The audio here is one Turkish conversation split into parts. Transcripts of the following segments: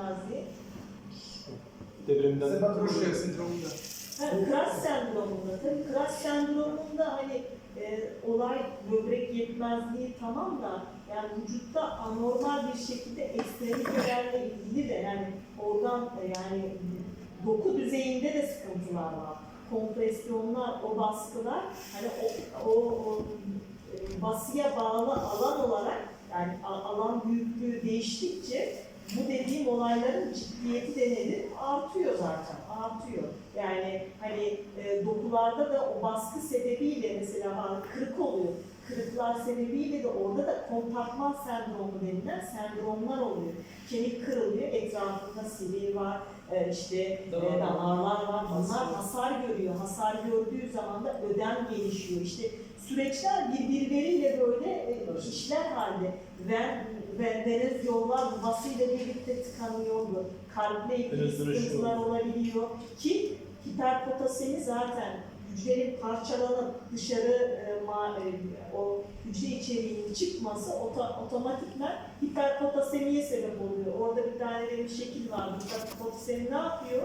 yetmezliği. Depremden Sebat sendromunda. Ha, Kras sendromunda, tabii Kras sendromunda hani e, olay böbrek yetmezliği tamam da yani vücutta anormal bir şekilde ekstremitelerle ilgili de yani organ e, yani doku düzeyinde de sıkıntılar var. Kompresyonlar, o baskılar hani o, o, o e, basıya bağlı alan olarak yani alan büyüklüğü değiştikçe bu dediğim olayların ciddiyeti de nedir? Artıyor zaten, artıyor. Yani hani e, dokularda da o baskı sebebiyle mesela kırık oluyor. Kırıklar sebebiyle de orada da kompartman sendromu denilen sendromlar oluyor. Kemik kırılıyor, etrafında sivil var, e, işte e, Damar. damarlar var. Bunlar hasar görüyor. Hasar gördüğü zaman da ödem gelişiyor. İşte süreçler birbirleriyle böyle e, işler halde. Ven, venöz yollar basıyla birlikte tıkanıyor. Kalple ilgili sıkıntılar olabiliyor. Ki hiperpotasemi zaten hücrenin parçalanıp dışarı e, ma, e, o hücre içeriğinin çıkması ota, otomatikman hiperpotasemiye sebep oluyor. Orada bir tane benim şekil var. Hiperpotasemi ne yapıyor?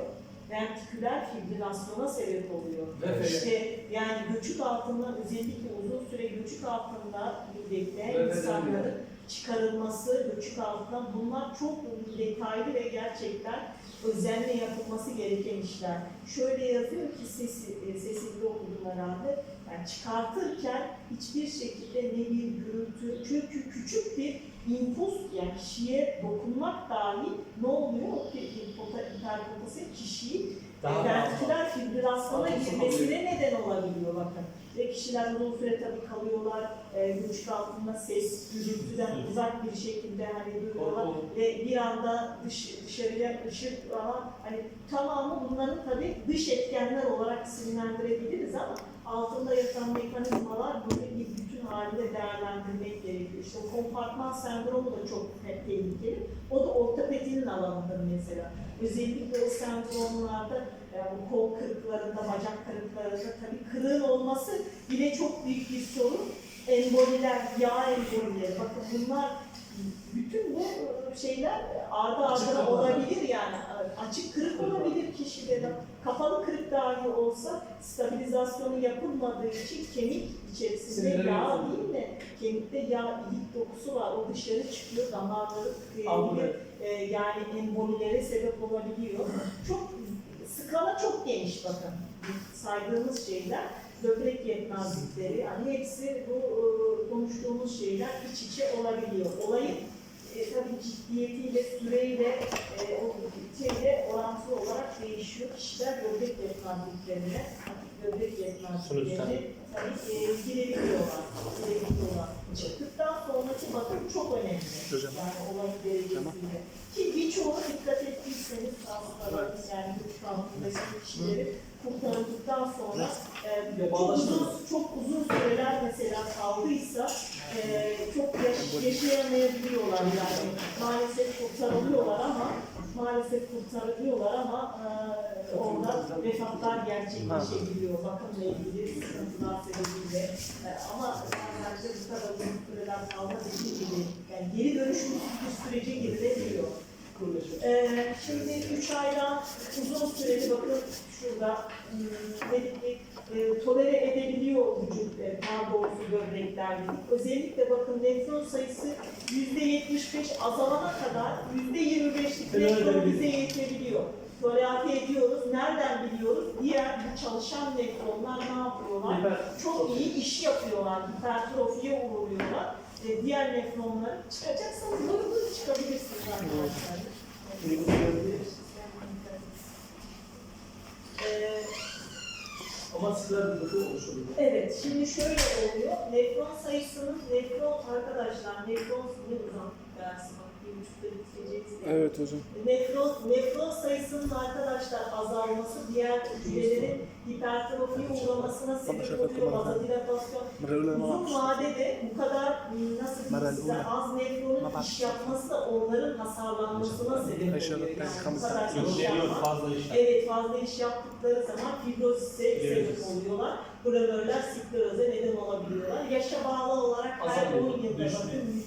Ventriküler fibrilasyona sebep oluyor. Evet. İşte yani göçük altından özellikle uzun süre göçük altında bekleyen Evet, insanların çıkarılması, göçük altından bunlar çok detaylı ve gerçekten özenle yapılması gereken işler. Şöyle yazıyor ki sesi, e, sesinde okudum herhalde. Yani çıkartırken hiçbir şekilde ne bir gürültü, çünkü küçük bir input yani kişiye dokunmak dahi ne oluyor? O hiperpotası kişiyi Daha ventriküler fibrilasyona girmesine neden olabiliyor bakın. Ve kişiler uzun süre tabii kalıyorlar, e, göçük altında ses, gürültüden uzak bir şekilde hani duruyorlar ve bir anda dış, dışarıya ışık ama hani tamamı bunların tabii dış etkenler olarak isimlendirebiliriz ama altında yatan mekanizmalar böyle bir bütün halinde değerlendirmek gerekiyor. İşte kompartman sendromu da çok te- tehlikeli. O da ortopedinin alanıdır mesela. Özellikle o sendromlarda yani bu kol kırıklarında, bacak kırıklarında tabii kırığın olması bile çok büyük bir sorun. Emboliler, yağ embolileri, bakın bunlar bütün bu e, şeyler ardı ardına olabilir yani. Açık kırık olabilir kişide de. Kapalı kırık dahi olsa stabilizasyonu yapılmadığı için kemik içerisinde Sinirleri yağ değil de kemikte yağ ilik dokusu var. O dışarı çıkıyor, damarları tıkayabilir. E, yani embolilere sebep olabiliyor. Çok skala çok geniş bakın. Saydığımız şeyler böbrek yetmezlikleri yani hepsi bu e, konuştuğumuz şeyler iç içe olabiliyor. Olayın e, tabii ciddiyetiyle, süreyle, e, o şeyle orantılı olarak değişiyor. Kişiler böbrek yetmezliklerine, böbrek yetmezliklerine tabii e, girebiliyorlar. girebiliyorlar. Çıktıktan sonraki bakım çok önemli. Hocam. Yani olayın derecesiyle. Ki birçoğuna dikkat ettiyseniz hastaların yani güç altındaki kişileri kurtarıldıktan sonra e, çok uzun, çok uzun süreler mesela kaldıysa e, çok yaş, yaşayamayabiliyorlar yani. Maalesef kurtarılıyorlar ama maalesef kurtarılıyorlar ama e, orada vefatlar gerçekleşebiliyor bakımla ilgili sıkıntılar sebebiyle. E, ama bence bu kadar uzun süreler kalma dediğim gibi yani geri dönüşümsüz bir sürece girilebiliyor. Ee, şimdi 3 aydan uzun süreli bakın şurada hmm, dedik e, tolere edebiliyor vücut, e, daha doğrusu böbrekler. Özellikle bakın nefron sayısı %75 azalana kadar %25'lik Tolere nefron edebiliyor. bize yetebiliyor. Tolere ediyoruz. Nereden biliyoruz? Diğer bu çalışan nefronlar ne yapıyorlar? Hiper- Çok iyi iş yapıyorlar. Hipertrofiye uğruyorlar. E, diğer nefronları çıkacaksanız böyle çıkabilirsiniz arkadaşlar. Ee, Ama sizler bir bakı oluşuyor. Evet, şimdi şöyle oluyor. Nefron sayısının, nefron arkadaşlar, nefron ne uzun dersi. Evet hocam. Nefron, nefron sayısının arkadaşlar azalması diğer hücrelerin hipertrofiye uğramasına sebep oluyor. Vasodilatasyon. Uzun vadede bu kadar m, nasıl diyeyim size az nefronun iş yapması da onların hasarlanmasına sebep oluyor. Yani bu kadar iş yapmak. Evet fazla iş yaptıkları zaman fibrozise sebep oluyorlar. Glomerüler skleroza neden olabiliyorlar. Yaşa bağlı olarak her Azalıyor, 10 yılda bakın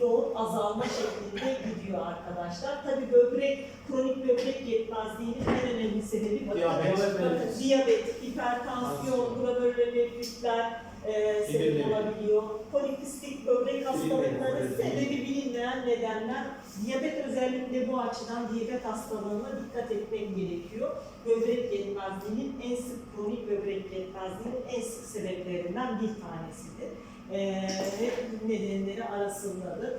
%10 azalma şeklinde gidiyor arkadaşlar. Tabii böbrek kronik böbrek yetmezliğinin en önemli sebebi Diyabet. diyabet, hipertansiyon, glomerüler nefritler e, sebep olabiliyor. Polikistik böbrek hastalıkları sebebi bilinmeyen nedenler. Diyabet özellikle bu açıdan diyabet hastalığına dikkat etmek gerekiyor. Böbrek yetmezliğinin en sık kronik böbrek yetmezliğinin en sık sebeplerinden bir tanesidir. Ve nedenleri arasındadır.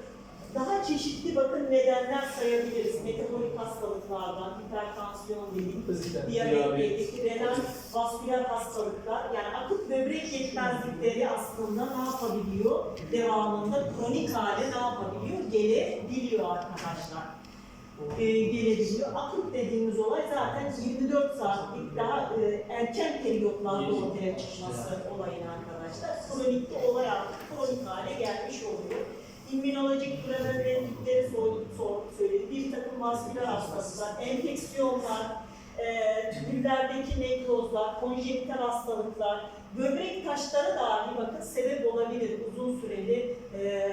Daha çeşitli bakın nedenler sayabiliriz. Metabolik hastalıklardan, hipertansiyon dedik, Fizikten. diyabet Diyabet. dedik, renal vasküler hastalıklar. Yani akut böbrek yetmezlikleri aslında ne yapabiliyor? Devamında kronik hale ne yapabiliyor? Gelebiliyor arkadaşlar e, gelebiliyor. Akut dediğimiz olay zaten 24 saatlik daha e, erken periyotlarda ortaya çıkması olayın arkadaşlar. Kronikte olay artık kronik hale gelmiş oluyor. İmmünolojik preventifleri söyledi. Bir takım vasküler hastalıklar, enfeksiyonlar, e, nekrozlar, konjenital hastalıklar, böbrek taşları dahi bakın sebep olabilir uzun süreli, e,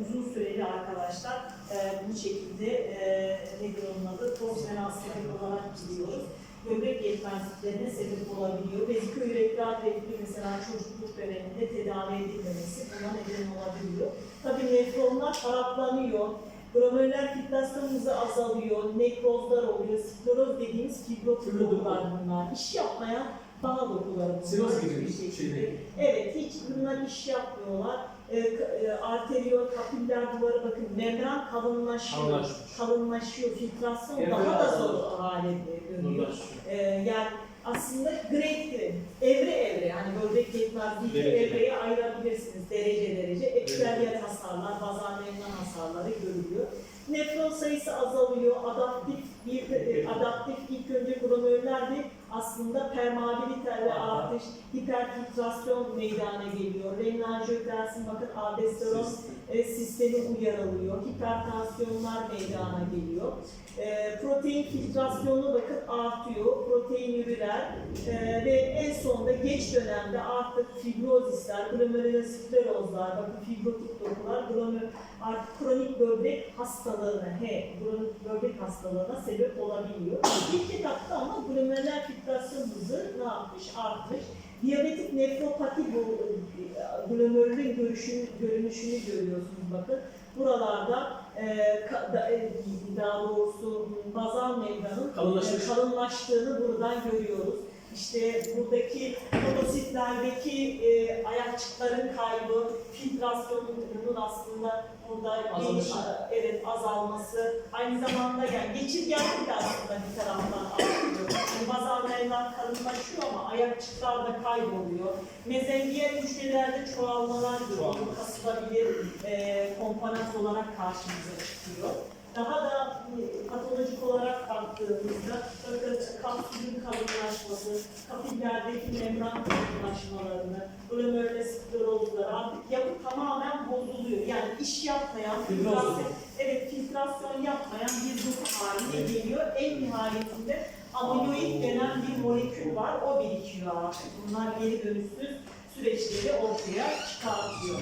uzun süreli arkadaşlar e, bu şekilde e, nedir onun adı? Torsiyon hastalık olarak biliyoruz. Böbrek yetmezliklerine sebep olabiliyor. Vezikülorektal reflü mesela çocukluk döneminde tedavi edilmemesi buna neden olabiliyor. Tabii nefronlar haraplanıyor. Glomeruler filtrasyon hızı azalıyor, nekrozlar oluyor, skleroz dediğimiz fibrotik dokular bunlar. İş yapmayan bağ dokuları bunlar. Siroz gibi bir şey. Evet, hiç bunlar iş yapmıyorlar. E, ka- e, arteriyol, kapiller duvarı bakın membran kalınlaşıyor. Kalınlaşmış. Kalınlaşıyor, filtrasyon daha da zor hale dönüyor. E, yani aslında grade grade, evre evre. Yani böbrek yetmezliği Derece. evreye ayırabilirsiniz. Derece derece. Epiteliyat hasarlar, bazal membran hasarları görülüyor. Nefron sayısı azalıyor, adaptif bir adaptif ilk önce glomerüler bir aslında permeabilite ve artış, hiperfiltrasyon meydana geliyor. Renin-angiotensin bakın aldosteron e, sistemi uyarılıyor. Hipertansiyonlar meydana geliyor. E, protein filtrasyonu bakın artıyor. Proteinürüler e, ve en sonunda geç dönemde artık fibrozisler, glomerülosklerozlar, bakın fibrotik dokular, glomer, artık kronik böbrek hastalığına, he, kronik böbrek hastalığına sebep olabiliyor. İlk etapta ama glomeruler filtrasyon hızı ne yapmış? Artmış. Diyabetik nefropati bu e, glomerülün görüşünü, görünüşünü görüyorsunuz bakın. Buralarda e, ka- da- e, daha doğrusu bazal membranın Kalınlaşmış. e, kalınlaştığını buradan görüyoruz. İşte buradaki monositlerdeki e, ayakçıkların kaybı, filtrasyonunun aslında burada geniş- evet azalması, aynı zamanda yani geçirgenlik de aslında bir taraftan artıyor. Yani bazal membran kalınlaşıyor ama ayakçıklar da kayboluyor. Mezengiyen hücrelerde çoğalmalar. Çoğalma. Kasılabilir e, komponent olarak karşımıza çıkıyor. Daha da e, patolojik olarak baktığımızda bakın kapsülün kalınlaşması, kapillerdeki membran kalınlaşmalarını, glomerüler sklerozlar artık yapı tamamen bozuluyor. Yani iş yapmayan, filtrasyon, evet filtrasyon yapmayan bir doku haline geliyor. En nihayetinde amiloid denen bir molekül var, o birikiyor artık. Bunlar geri dönüşsüz süreçleri ortaya çıkartıyor.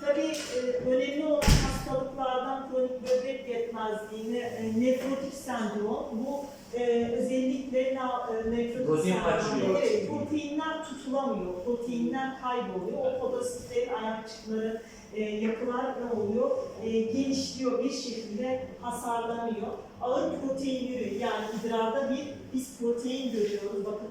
Tabii e, önemli olan hastalıklardan kronik böbrek yetmezliğine e, nefrotik sendrom. Bu e, özellikle na, e, nefrotik kaçıyor. Evet, proteinler tutulamıyor, proteinler kayboluyor. O fotositlerin ayakçıkları, e, yapılar ne oluyor? E, genişliyor bir şekilde hasarlanıyor. Ağır proteinleri yani idrarda bir biz protein görüyoruz. Bakın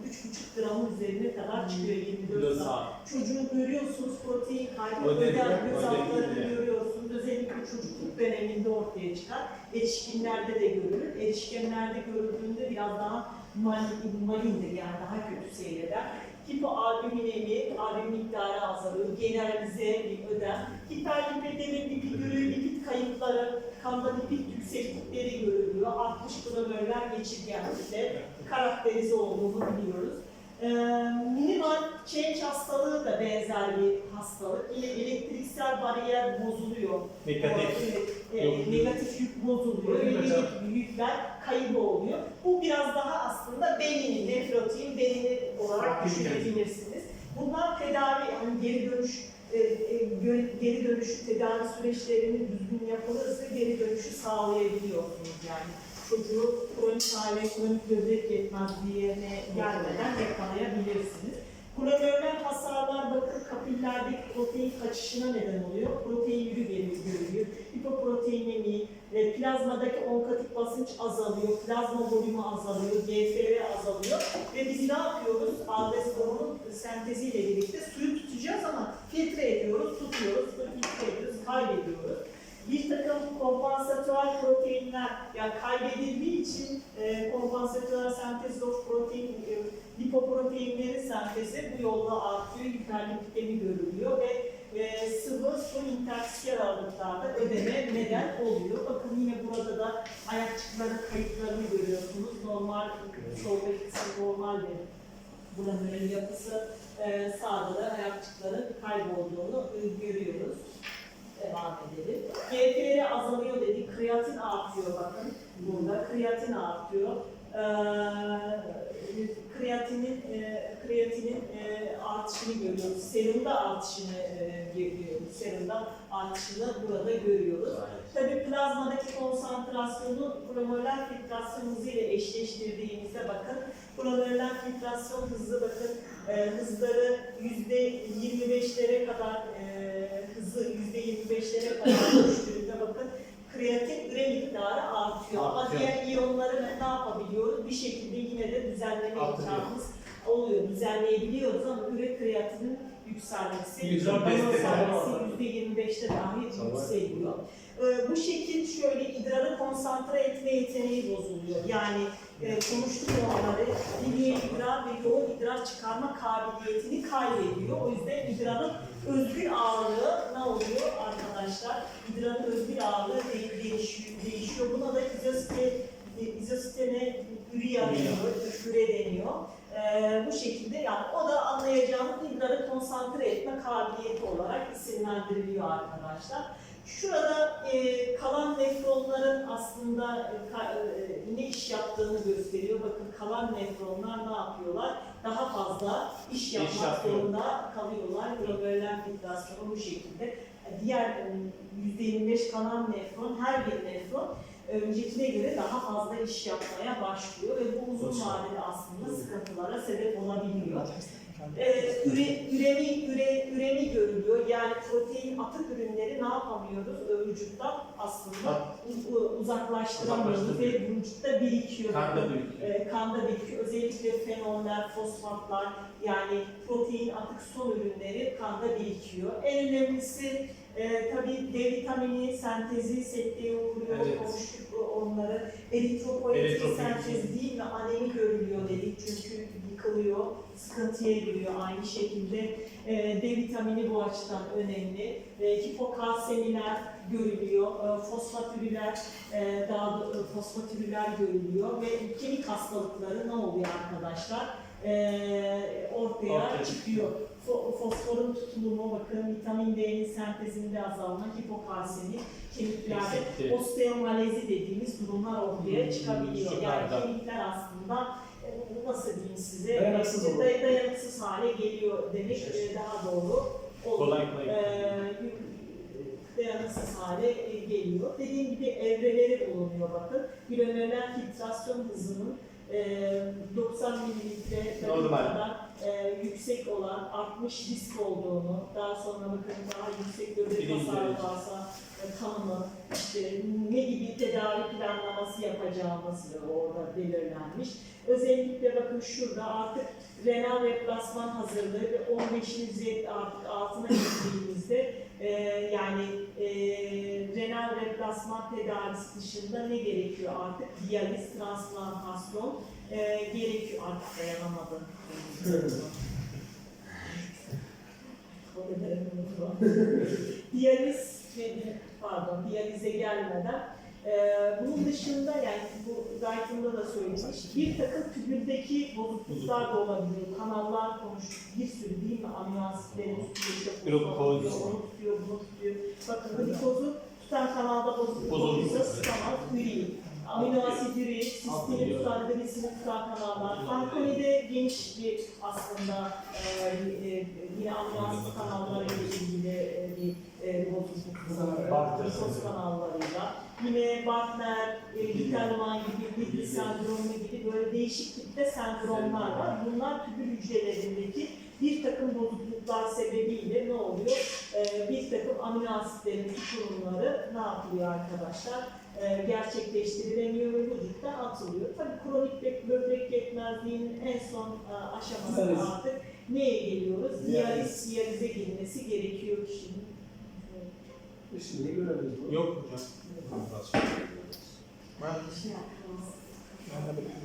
3,5 gramın üzerine kadar çıkıyor 24 Dört saat. Çocuğu görüyorsunuz protein kaybı, Ödem, göz altlarını görüyorsunuz. Özellikle çocukluk döneminde ortaya çıkar. Erişkinlerde de görülür. Erişkinlerde görüldüğünde biraz daha malin, malindir yani daha kötü seyreder. Hipoalbuminemi, albümin miktarı azalıyor, generalize bir ödem. Hiperlipidemi, lipidürü, lipid kayıpları, kanda lipid yükseklikleri görülüyor. 60 glomerüler geçirgenlikte karakterize olduğunu biliyoruz. Ee, minimal change hastalığı da benzer bir hastalık. Yine elektriksel bariyer bozuluyor. Negatif. Evet, Yok. negatif yük bozuluyor. Negatif yükler kaybı oluyor. Bu biraz daha düşünebilirsiniz. Bunlar tedavi, yani geri dönüş e, e, geri dönüşü tedavi süreçlerinin düzgün yapılırsa geri dönüşü sağlayabiliyorsunuz yani. çocuğu kronik hale, kronik böbrek yetmezliğine gelmeden yakalayabilirsiniz. Klonörler hasarlar bakın kapillerdeki protein kaçışına neden oluyor. Protein yürü görülüyor. Hipoproteinemi, e, plazmadaki onkatik basınç azalıyor, plazma volümü azalıyor, GFR azalıyor ve biz ne yapıyoruz? Aldosteronun senteziyle birlikte suyu tutacağız ama filtre ediyoruz, tutuyoruz, filtre ediyoruz, kaybediyoruz. Bir takım kompansatör proteinler yani kaybedildiği için e, kompansatör sentez of protein, e, lipoproteinlerin sentezi bu yolla artıyor, hiperlipidemi görülüyor ve e, sıvı su interstitial ağırlıklarda ödeme neden oluyor. Bakın yine burada da ayakçıkların kayıtlarını görüyorsunuz. Normal, soldaki normal bir buranın yapısı. E, sağda da ayakçıkların kaybolduğunu görüyoruz. Devam edelim. GFR azalıyor dedik, kreatin artıyor bakın. Burada kreatin artıyor. Ee, artışını görüyoruz. Serumda artışını e, görüyoruz. Serumda artışını burada görüyoruz. Tabii plazmadaki konsantrasyonu glomerular filtrasyon hızı ile eşleştirdiğimizde bakın glomerular filtrasyon hızı bakın e, hızları yüzde 25'lere kadar e, hızı yüzde 25'lere kadar düştüğünde bakın kreatin üre miktarı artıyor. Ama diğer iyonları ne yapabiliyoruz? Bir şekilde yine de düzenleme imkanımız oluyor. Düzenleyebiliyoruz ama üre kreatinin yükselmesi, Yüzde yüzde 25'te dahi yükseliyor. Ee, bu şekil şöyle idrarı konsantre etme yeteneği bozuluyor. Yani e, konuştuk onları, lineer idrar ve yoğun idrar çıkarma kabiliyetini kaybediyor. O yüzden idrarın özgür ağırlığı ne oluyor arkadaşlar? İdrarın özgür ağırlığı de- değişiyor, değişiyor. Buna da izosite, izositene üriya deniyor, üre deniyor. Ee, bu şekilde yani o da anlayacağımız idrarı konsantre etme kabiliyeti olarak isimlendiriliyor arkadaşlar. Şurada e, kalan nefronların aslında e, ka- e, ne iş yaptığını gösteriyor. Bakın kalan nefronlar ne yapıyorlar? Daha fazla iş yapmak yapıyor. zorunda kalıyorlar. Glomerular filtrasyonu bu şekilde. Diğer e, %25 kalan nefron, her bir nefron öncekine göre daha fazla iş yapmaya başlıyor ve bu uzun vadede aslında sıkıntılara sebep olabiliyor. Ee, üre, üremi, üre, üremi görülüyor. Yani protein atık ürünleri ne yapamıyoruz? Vücuttan aslında uzaklaştıramıyoruz ve vücutta birikiyor. Kanda birikiyor. Ee, kanda birikiyor. Özellikle fenoller, fosfatlar yani protein atık son ürünleri kanda birikiyor. En önemlisi e, tabii D vitamini sentezi sekteye uğruyor. Evet. Konuştuk onları. Eritropoyetin sentezi değil mi? Anemi görülüyor dedik çünkü yıkılıyor, sıkıntıya giriyor aynı şekilde. E, D vitamini bu açıdan önemli. E, hipokalsemiler görülüyor, e, fosfatürüler, e, daha da, e, fosfatürüler görülüyor ve kemik hastalıkları ne oluyor arkadaşlar? E, ortaya Ortaya çıkıyor. Fo- fosforun tutulumu bakın, vitamin D'nin sentezinde azalma, hipokalsemi, kemiklerde osteomalezi dediğimiz durumlar ortaya Hmm, çıkabiliyor. Yani yukarıda. kemikler aslında e, nasıl diyeyim size Dayanıksız e, olur. day- dayanıksız hale geliyor demek Evet. e, daha doğru olur. Kolay kolay. Ee, dayanıksız hale geliyor. Dediğim gibi evreleri bulunuyor bakın. Glomerular filtrasyon hızının e, 90 mililitre Normal. E, yüksek olan 60 risk olduğunu, daha sonra bakın daha yüksek böbrek hasarı varsa e, tanımı, işte ne gibi tedavi planlaması yapacağımız da orada belirlenmiş. Özellikle bakın şurada artık renal replasman hazırlığı ve 15'in üzeri artık altına gittiğimizde e, yani e, renal replasman tedavisi dışında ne gerekiyor artık? Diyaliz, transplantasyon e, gerekiyor artık dayanamadım. Diyaliz, pardon, diyalize gelmeden ee, bunun dışında yani bu Dayton'da da söylemiş, bir takım tübüldeki bozukluklar da olabiliyor. Kanallar konuştuk, bir sürü değil mi? Amino asitlerin tutuyor, onu tutuyor, bunu tutuyor. Bakın glikozu tutan kanalda bozukluk olursa tutamaz, üreyin. Amino asit üreyin, sistemi tutan, glisini tutan kanallar. Fankoni'de geniş bir aslında e, e, yine amino asit kanalları ile ilgili e, bir e, bozukluk var. Glikoz kanallarıyla. yine Bartner, e, Gittelman gibi, Gildi sendromu gibi böyle değişik tipte sendromlar var. Bunlar tübül hücrelerindeki bir takım bozukluklar sebebiyle ne oluyor? Ee, bir takım amino asitlerin tutunumları ne yapıyor arkadaşlar? Ee, gerçekleştirilemiyor ve vücuttan atılıyor. Tabii kronik bö- böbrek yetmezliğinin en son e, aşaması Diyaliz. artık neye geliyoruz? Diyaliz. Diyaliz, diyalize girmesi gerekiyor kişinin. E Şimdi bunu. Yok hocam. Ben, Şey yapmamız. ben de bakıyorum.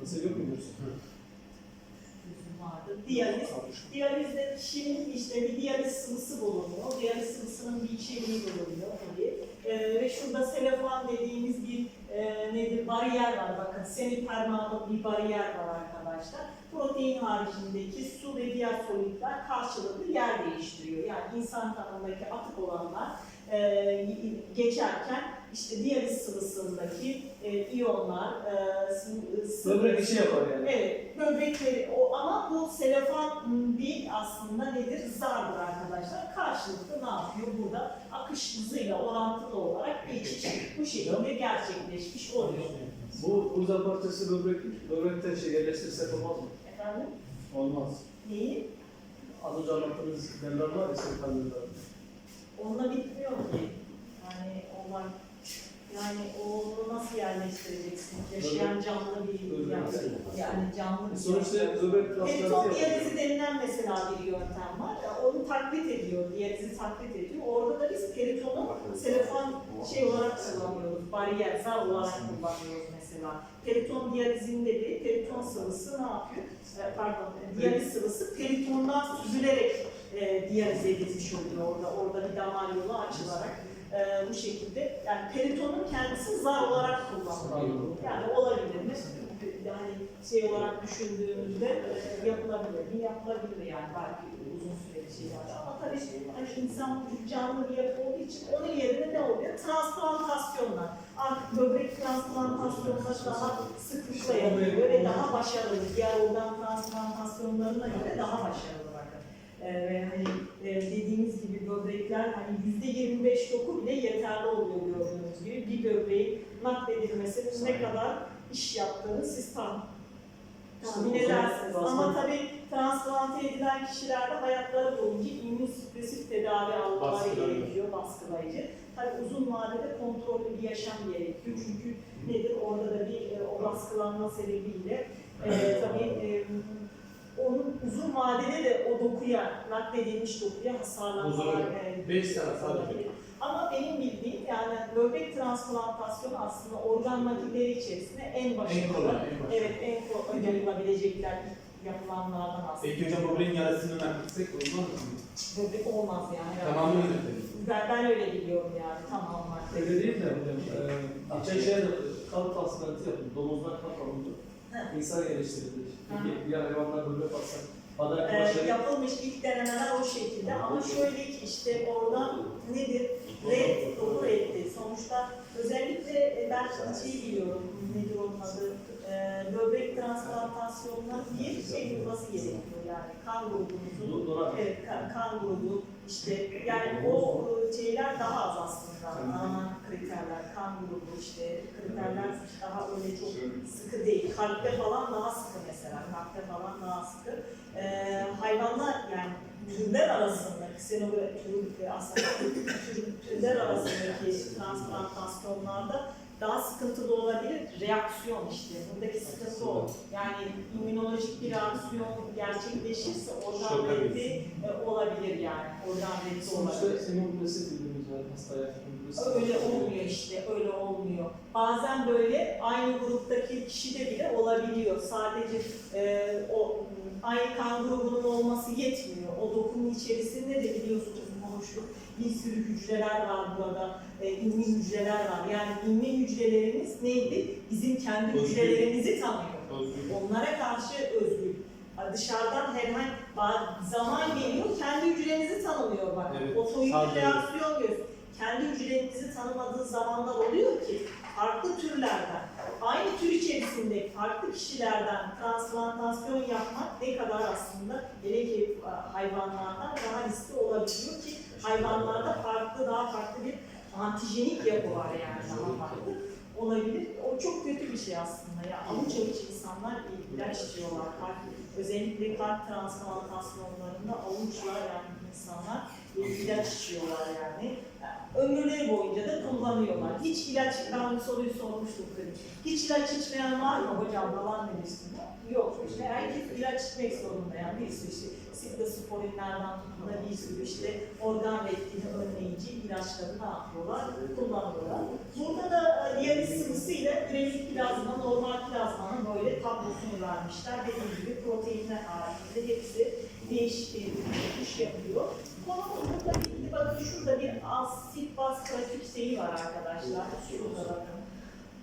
Nasıl yok muyuz? Vardı. Diyaliz, diyalizde kişinin işte bir diyaliz sıvısı bulunuyor. Diyaliz sıvısının bir içeriği bulunuyor tabii. Ee, ve şurada selefan dediğimiz bir e, nedir bariyer var bakın. Semipermeable bir bariyer var arkadaşlar. Protein haricindeki su ve diğer solütler karşılıklı yer değiştiriyor. Yani insan kanındaki atık olanlar e, geçerken işte diyaliz sıvısındaki e, iyonlar, e, sıvı, sıvı, Böbrek işi yapar yani. Evet, böbrekleri o ama bu selefan değil aslında nedir? Zardır arkadaşlar. Karşılıklı ne yapıyor? Burada akış hızıyla orantılı olarak geçiş bu şekilde gerçekleşmiş oluyor. Bu uzak parçası böbrek, böbrekte şey yerleştirsek olmaz mı? Efendim? Olmaz. Neyi? Az önce anlattığınız yerler var ya kanında. Onunla bitmiyor ki. Yani onlar yani onu nasıl yerleştireceksin? Yaşayan canlı bir Böbrek. yani, yani canlı bir Sonuçta böbrek transplantı Periton yapıyor. diyalizi denilen mesela bir yöntem var. Onu taklit ediyor, diyalizi taklit ediyor. Orada da biz peritonu selefon şey olarak kullanıyoruz, bariyer, zar olarak kullanıyoruz mesela. Periton diyalizinde de periton sıvısı ne yapıyor? E, Pardon, e, diyaliz sıvısı peritondan süzülerek e, diyalize edilmiş oluyor orada. Orada bir damar yolu açılarak e, bu şekilde. Yani peritonun kendisi zar olarak kullanılıyor. Yani olabilir mi? Yani şey olarak düşündüğümüzde e, yapılabilir mi? Yapılabilir yani belki uzun süreli şeyler. Ama tabii hani insan canlı bir yapı olduğu için onun yerine ne oluyor? Transplantasyonlar. Artık böbrek transplantasyonları daha sıklıkla yapılıyor ve daha başarılı. Diğer organ transplantasyonlarına göre daha başarılı ve hani e, dediğimiz gibi böbrekler hani yüzde 25 doku bile yeterli oluyor gördüğünüz gibi. Bir böbreğin nakledilmesinin ne kadar iş yaptığını siz tam tahmin edersiniz. Ama tabii transplante edilen kişilerde hayatları boyunca immünsüpresif tedavi almaları gerekiyor, baskılayıcı. Tabii uzun vadede kontrollü bir yaşam gerekiyor. Çünkü nedir? Orada da bir e, o baskılanma sebebiyle e, tabii e, onun uzun vadede de o dokuya, nakledilmiş dokuya hasarlanmalar e, Beş sene sadece. Ama benim bildiğim yani böbrek transplantasyonu aslında organ nakilleri içerisinde en başarılı. En kolay, en başarılı. Evet, en kolay yapılabilecekler yapılanlardan aslında. Peki hocam böbreğin yarısını nakitsek olmaz mı? Böbrek olmaz yani. Tamamını nakledelim. Ben, ben öyle biliyorum yani tamam var. Öyle değil de hocam. E, geçen şey de kan transplantı yapıldı. Domuzdan kan alındı. İnsan yerleştirildi. Hı. Peki diğer hayvanlar atsak. Bana Ee, yaklaşık yapılmış ilk denemeler o şekilde ama şöyle ki işte orada nedir? Red, doku reddi. Sonuçta özellikle e, ben şey biliyorum, nedir onun adı? Ee, böbrek transplantasyonuna bir şey bulması gerekiyor yani kan donar. Evet, kan, kan grubu işte yani o e, şeyler daha az aslında ana kriterler, kan grubu işte kriterler daha öyle çok sıkı değil. Kalpte falan daha sıkı mesela, kalpte falan daha sıkı. Ee, hayvanlar yani türler arasında, ksenografi tür, e, aslında tür, türler arasındaki transplantasyonlarda daha sıkıntılı olabilir. Reaksiyon işte. Buradaki sıkıntı o. Yani immünolojik bir reaksiyon gerçekleşirse organ Şok reddi e, olabilir yani. Organ reddi Sonuçta olabilir. immünodepresif bildiğimiz var. Hastaya. Öyle olmuyor işte, öyle olmuyor. Bazen böyle aynı gruptaki kişide bile olabiliyor. Sadece e, o aynı kan grubunun olması yetmiyor. O dokunun içerisinde de biliyorsunuz konuştuk. Bir sürü hücreler var burada. E, immün hücreler var. Yani immün hücrelerimiz neydi? Bizim kendi Özgür. hücrelerimizi tanıyor. Özgür. Onlara karşı özgür. Dışarıdan herhangi zaman geliyor kendi hücrenizi tanımıyor bak. Evet, Otoimmün reaksiyon gösteriyor. Kendi hücrenizi tanımadığı zamanlar oluyor ki farklı türlerden, aynı tür içerisinde farklı kişilerden transplantasyon yapmak ne kadar aslında hele ki hayvanlardan daha riskli olabiliyor ki hayvanlarda farklı, daha farklı bir antijenik yapı var yani daha farklı olabilir. O çok kötü bir şey aslında ya. Avuç avuç insanlar ilaç içiyorlar. Özellikle kalp transplantasyonlarında avuçla insanlar ilaç içiyorlar yani. Ömürleri boyunca da kullanıyorlar. Hiç ilaç, ben bu soruyu sormuştum dedim. Hiç ilaç içmeyen var mı hocam falan demiştim. Yok işte herkes ilaç içmek zorunda yani bir sürü işte siklosporinlerden tutun da bir sürü işte organ reddini önleyici ilaçları ne yapıyorlar? Kullanıyorlar. Burada da e, diyaliz sıvısıyla ürenik plazma, normal plazmanın böyle tablosunu vermişler. Dediğim gibi proteinler halinde hepsi değişik bir iş yapıyor. Konumuzda tabii ki bakın şurada bir asit baz grafik şeyi var arkadaşlar. Şurada bakın